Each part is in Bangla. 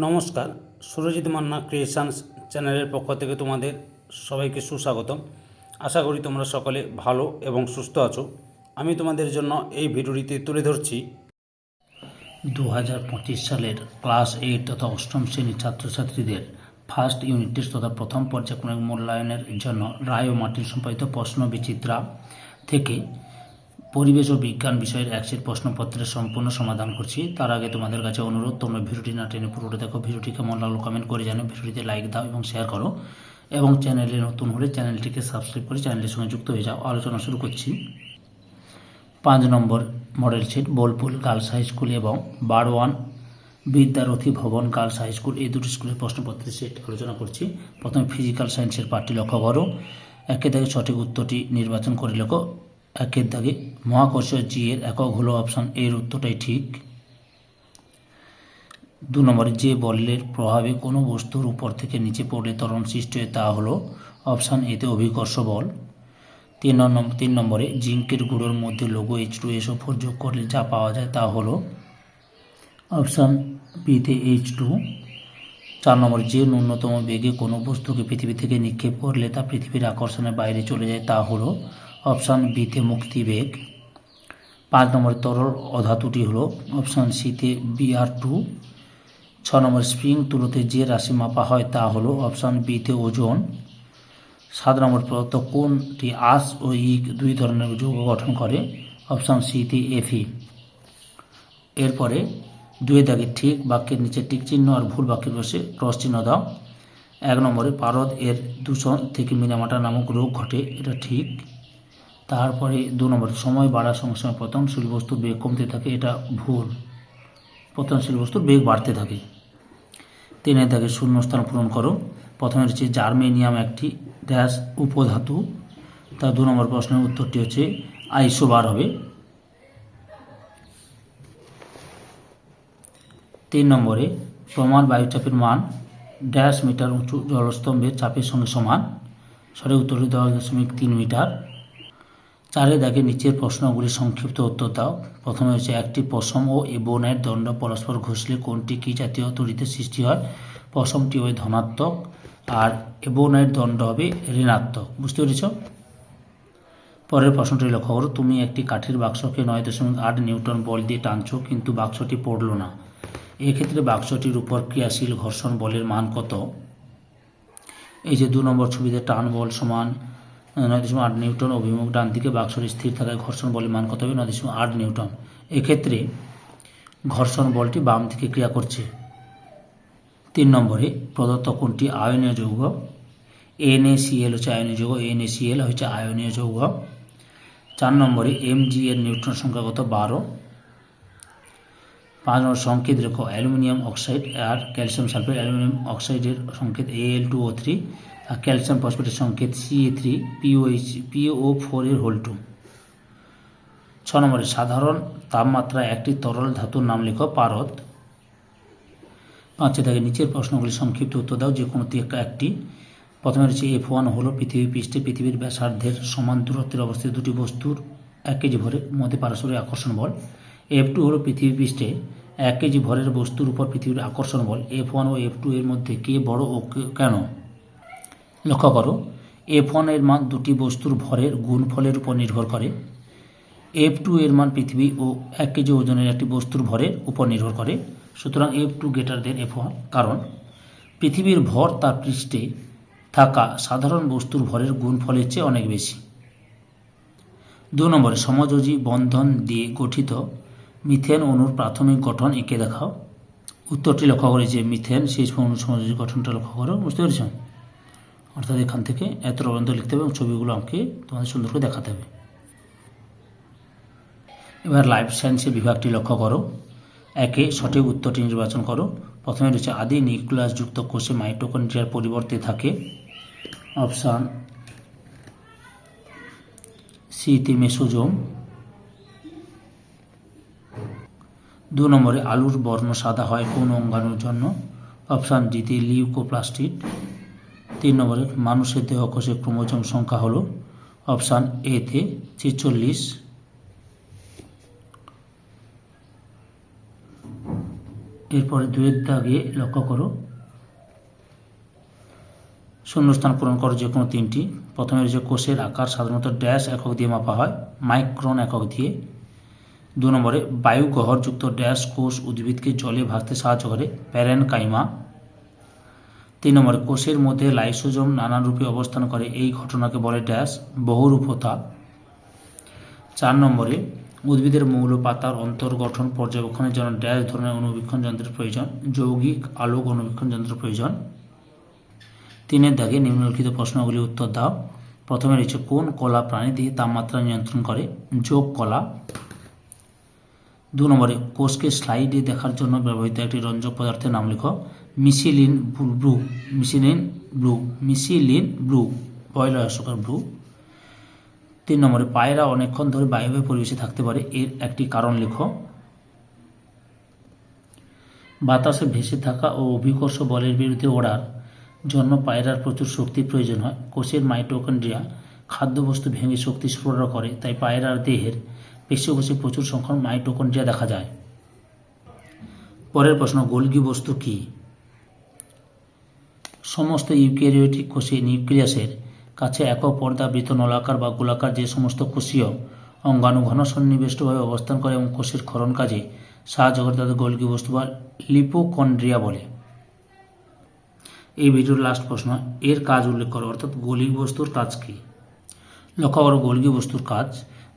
নমস্কার, সুরজিৎ মান্না ক্রিয়েশনস চ্যানেলের পক্ষ থেকে তোমাদের সবাইকে সুস্বাগতম। আশা করি তোমরা সকলে ভালো এবং সুস্থ আছো। আমি তোমাদের জন্য এই ভিডিওটিতে তুলে ধরছি। দু হাজার পঁচিশ সালের ক্লাস এইট তথা অষ্টম শ্রেণির ছাত্রছাত্রীদের ফার্স্ট ইউনিট টেস্ট তথা প্রথম পর্যায়ক্রমিক মূল্যায়নের জন্য রায় ও মার্টিন সম্পাদিত প্রশ্ন বিচিত্রা থেকে পরিবেশ ও বিজ্ঞান বিষয়ের এক সেট প্রশ্নপত্রের সম্পূর্ণ সমাধান করছি। তার আগে তোমাদের কাছে অনুরোধ, তোমরা ভিডিওটি না টেনে পুরোটা দেখো। ভিডিওটি কেমন লাগল কমেন্ট করে জানো ভিডিওটিতে লাইক দাও এবং শেয়ার করো। এবং চ্যানেলে নতুন হলে চ্যানেলটিকে সাবস্ক্রাইব করে চ্যানেলের সঙ্গে যুক্ত হয়ে যাও। আলোচনা শুরু করছি। পাঁচ নম্বর model set Bolpur girls high school এবং বারোয়ান বিদ্যারথী ভবন গার্লস হাই স্কুল এই দুটি স্কুলের প্রশ্নপত্রের সেট আলোচনা করছি। প্রথমে ফিজিক্যাল সায়েন্সের পার্টি লক্ষ্য করো। একে থেকে সঠিক উত্তরটি নির্বাচন করে লেখো। একের দাগে মহাকর্ষ জি এর একক হলো অপশন এর উত্তরটাই ঠিক। দু নম্বরে যে বলের প্রভাবে কোনো বস্তুর উপর থেকে নিচে পড়লে ত্বরণ সৃষ্টি হয় তা হলো অপশান এতে অভিকর্ষ বল। তিন নম্বর তিন নম্বরে জিঙ্কের গুঁড়োর মধ্যে logo H two S O four যোগ করলে যা পাওয়া যায় তা হলো অপশান বিতে এইচ টু চার নম্বরে যে ন্যূনতম বেগে কোনো বস্তুকে পৃথিবী থেকে নিক্ষেপ করলে তা পৃথিবীর আকর্ষণের বাইরে চলে যায় তা হলো অপশান বিতে মুক্তি বেগ। পাঁচ নম্বরে তরল অধাতুটি হলো অপশান সিতে বিআর টু। ছ নম্বর স্প্রিং তুলোতে যে রাশি মাপা হয় তা হলো অপশান বিতে ওজন। সাত নম্বর প্রদত্ত কোনটি আস ও ইক দুই ধরনের যৌগ গঠন করে, অপশান সিতে এফি এরপরে দুই দাগে ঠিক বাক্যের নিচে টিক চিহ্ন আর ভুল বাক্যের বসে ক্রস চিহ্ন দাও। এক নম্বরে পারদ এর দূষণ থেকে মিনামাটা নামক রোগ ঘটে, এটা ঠিক। তারপরে দু নম্বরে, সময় বাড়ার সঙ্গে সঙ্গে পতনশীল বস্তুর বেগ কমতে থাকে, এটা ভুল। পতনশীল বস্তুর বেগ বাড়তে থাকে। তিনের দাগে শূন্যস্থান পূরণ করো। প্রথমে হচ্ছে জার্মেনিয়াম একটি ড্যাশ উপধাতু। তার দু নম্বর প্রশ্নের উত্তরটি হচ্ছে আইসোবার হবে। তিন নম্বরে, প্রমাণ বায়ুচাপের মান ড্যাশ মিটার উঁচু জলস্তম্ভের চাপের সঙ্গে সমান। সঠিক উত্তরটি দশ দশমিক তিন মিটার। চারে দাগে নিচের প্রশ্নগুলি সংক্ষিপ্ত উত্তর দাও। প্রথমে হচ্ছে, একটি পশম ও এবনের দণ্ড পরস্পর ঘষলে কোনটি কী জাতীয় তরিতে সৃষ্টি হয়? পশমটি হবে ধনাত্মক আর এবনের দণ্ড হবে ঋণাত্মক। বুঝতে পেরেছ? পরের প্রশ্নটি লক্ষ্য করো, তুমি একটি কাঠের বাক্সকে নয় দশমিক আট নিউটন বল দিয়ে টানছো, কিন্তু বাক্সটি পড়ল না। এক্ষেত্রে বাক্সটির উপর ক্রিয়াশীল ঘর্ষণ বলের মান কত? এই যে দু নম্বর ছবিতে টান বল সমান নয় দশমিক আট নিউটন অভিমুখ ডান দিকে বাক্সটি স্থির থাকায় ঘর্ষণ বলের মান কত হবে? নয় দশমিক আট নিউটন। এক্ষেত্রে ঘর্ষণ বলটি বাম দিকে ক্রিয়া করছে। তিন নম্বরে প্রদত্ত কোনটি আয়নীয় যৌগ। এনএসিএল হচ্ছে আয়নীয় যৌগ, এনএসিএল হচ্ছে আয়নীয় যৌগ। চার নম্বরে এমজি এর নিউট্রন সংখ্যা কত? বারো। পাঁচ নম্বর সংকেত রেখো, অ্যালুমিনিয়াম অক্সাইড আর ক্যালসিয়াম সালফেট অ্যালুমিনিয়াম অক্সাইডের সংকেত AL two O three. Calcium ফসফেটের সংকেত CA three POH PO four এর হোল টু ছ নম্বরে, সাধারণ তাপমাত্রা একটি তরল ধাতুর নাম লেখো পারদ। পাঁচে থাকে নিচের প্রশ্নগুলি সংক্ষিপ্ত উত্তর দাও, যে কোনো একটা। প্রথমে রয়েছে এফ ওয়ান হলো পৃথিবী পৃষ্ঠে পৃথিবীর ব্যাসার্ধের সমান দূরত্বের অবস্থিত দুটি বস্তুর এক কেজি ভরের মধ্যে পারস্পরিক আকর্ষণ বল। এফ টু হলো পৃথিবী পৃষ্ঠে এক কেজি ভরের বস্তুর উপর পৃথিবীর আকর্ষণ বল। এফ ওয়ান ও এফ টু এর মধ্যে কে বড় ও কেন? লক্ষ্য করো এফ ওয়ানের মান দুটি বস্তুর ভরের গুণফলের উপর নির্ভর করে। এফ টু এর মান পৃথিবী ও এক কেজি ওজনের একটি বস্তুর ভরের উপর নির্ভর করে। সুতরাং F two greater than F one কারণ পৃথিবীর ভর তার পৃষ্ঠে থাকা সাধারণ বস্তুর ভরের গুণফলের চেয়ে অনেক বেশি। দু নম্বরে, সমযোজী বন্ধন দিয়ে গঠিত মিথেন অণুর প্রাথমিক গঠন এঁকে দেখাও। উত্তরটি লক্ষ্য করে যে মিথেন শেষ অণু সমযোজী গঠনটা লক্ষ্য করো, বুঝতে পেরেছ? অর্থাৎ এখান থেকে এত পর্যন্ত লিখতে হবে এবং ছবিগুলো আমাকে তোমাদের সুন্দর করে দেখাতে হবে। এবার লাইফ সায়েন্সের বিভাগটি লক্ষ্য করো। একে সঠিক উত্তরটি নির্বাচন করো। প্রথমে রয়েছে আদি নিউক্লিয়াস যুক্ত কোষে মাইটোকন্ড্রিয়ার পরিবর্তে থাকে। অপশান সিতে মেসোজোম। দু নম্বরে আলুর বর্ণ সাদা হয় কোন অঙ্গাণুর জন্য। অপশান ডিতে লিউকোপ্লাস্টিড। তিন নম্বরে মানুষের দেহ কোষে ক্রোমোজোম সংখ্যা হলো অপশান এতে ছেচল্লিশ। এরপরে দুয়ের দাগে লক্ষ্য করো। শূন্যস্থান পূরণ করো যে কোনো তিনটি। প্রথমে রয়েছে কোষের আকার সাধারণত ড্যাশ একক দিয়ে মাপা হয়, মাইক্রন একক দিয়ে। দু নম্বরে বায়ু গহরযুক্ত ড্যাশ কোষ উদ্ভিদকে জলে ভাসতে সাহায্য করে প্যারেন কাইমা তিন নম্বরে, কোষের মধ্যে লাইসোজোম নানান রূপে অবস্থান করে। এই ঘটনাকে বলে ড্যাশ বহুরূপতা। চার নম্বরে, উদ্ভিদের মৌল পাতার অন্তর্গঠন পর্যবেক্ষণের জন্য ড্যাশ ধরনের অনুবীক্ষণ যন্ত্রের প্রয়োজন, যৌগিক আলোক অনুবীক্ষণ যন্ত্রের প্রয়োজন। তিনের দাগে নিম্নলিখিত প্রশ্নগুলি উত্তর দাও। প্রথমে রয়েছে, কোন কলা প্রাণীদেহে তাপমাত্রা নিয়ন্ত্রণ করে? যোগ কলা। দু নম্বরে, কোষকে স্লাইডে দেখার জন্য ব্যবহৃত একটি রঞ্জক পদার্থের নাম লিখো methylene blue methylene blue methylene blue, পয়লা অশোকার ব্লু। তিন নম্বরে, পায়রা অনেকক্ষণ ধরে বায়বীয় পরিবেশে থাকতে পারে, এর একটি কারণ লিখো। বাতাসে ভেসে থাকা ও অভিকর্ষ বলের বিরুদ্ধে ওড়ার জন্য পায়রার প্রচুর শক্তির প্রয়োজন হয়। কোষের মাইটোকন্ড্রিয়া খাদ্যবস্তু ভেঙে শক্তি সরবরাহ করে, তাই পায়রার দেহের পেশিকোষে প্রচুর সংখ্যক মাইটোকন্ড্রিয়া দেখা যায়। পরের প্রশ্ন গোলগি বস্তু কি? সমস্ত ইউক্যারিওটিক কোষে নিউক্লিয়াসের কাছে একক পর্দাবৃত নলাকার বা গোলাকার যে সমস্ত কোষীয় অঙ্গাণু ঘন সন্নিবেষ্টভাবে অবস্থান করে এবং কোষের ক্ষরণ কাজে সাহায্য করে তাদের গোলগি বস্তু বা লিপোকন্ড্রিয়া বলে। এই ভিডিওর লাস্ট প্রশ্ন, এর কাজ উল্লেখ করো, অর্থাৎ গোলগি বস্তুর কাজ কি? লক্ষ্য করো গোলগি বস্তুর কাজ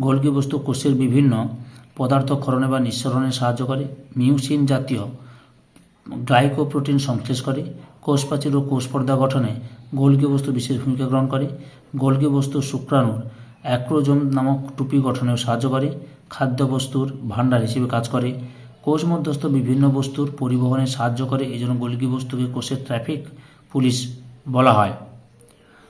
গোলগি বস্তু কোষের বিভিন্ন পদার্থ ক্ষরণে বা নিঃসরণে সাহায্য করে। মিউসিন জাতীয় গ্লাইকোপ্রোটিন সংশ্লেষ করে। কোষ প্রাচীর ও কোষ পর্দা গঠনে গোলগি বস্তু বিশেষ ভূমিকা গ্রহণ করে। গোলগি বস্তু শুক্রাণুর অ্যাক্রোজোম নামক টুপি গঠনেও সাহায্য করে। খাদ্যবস্তুর ভাণ্ডার হিসেবে কাজ করে। কোষ মধ্যস্থ বিভিন্ন বস্তুর পরিবহনে সাহায্য করে। এই জন্য গোলগি বস্তুকে কোষের ট্রাফিক পুলিশ বলা হয়।